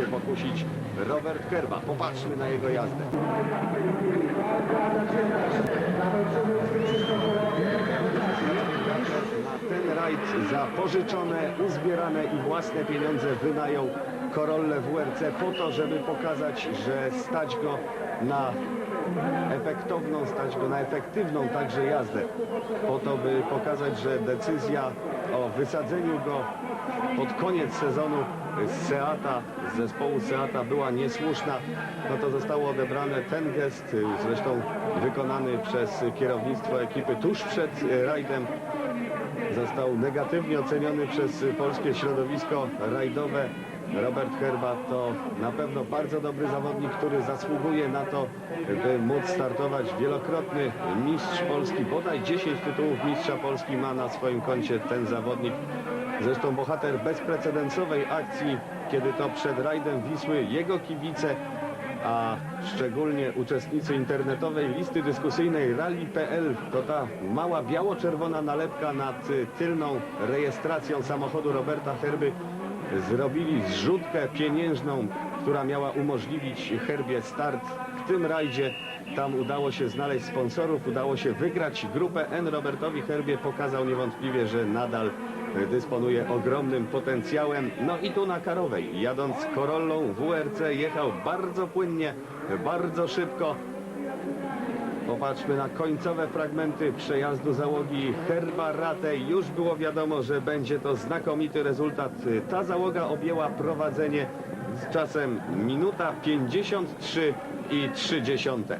się pokusić Robert Kerba. Popatrzmy na jego jazdę. Na ten rajd za pożyczone, uzbierane i własne pieniądze wynajął Corolle WRC po to, żeby pokazać, że stać go na efektowną, stać go na efektywną także jazdę. Po to, by pokazać, że decyzja o wysadzeniu go pod koniec sezonu z Seata, z zespołu Seata była niesłuszna, no to zostało odebrane ten gest, zresztą wykonany przez kierownictwo ekipy tuż przed rajdem został negatywnie oceniony przez polskie środowisko rajdowe. Robert Herba to na pewno bardzo dobry zawodnik, który zasługuje na to, by móc startować. Wielokrotny mistrz Polski, bodaj 10 tytułów mistrza Polski ma na swoim koncie ten zawodnik. Zresztą bohater bezprecedensowej akcji, kiedy to przed rajdem Wisły jego kibice a szczególnie uczestnicy internetowej listy dyskusyjnej rally.pl to ta mała biało-czerwona nalepka nad tylną rejestracją samochodu Roberta Herby zrobili zrzutkę pieniężną, która miała umożliwić Herbie start w tym rajdzie. Tam udało się znaleźć sponsorów, udało się wygrać grupę N. Robertowi Herbie pokazał niewątpliwie, że nadal dysponuje ogromnym potencjałem. No i tu na Karowej, jadąc Corollą WRC jechał bardzo płynnie, bardzo szybko. Popatrzmy na końcowe fragmenty przejazdu załogi Herba Ratej. Już było wiadomo, że będzie to znakomity rezultat. Ta załoga objęła prowadzenie z czasem minuta 53 i 3 dziesiąte.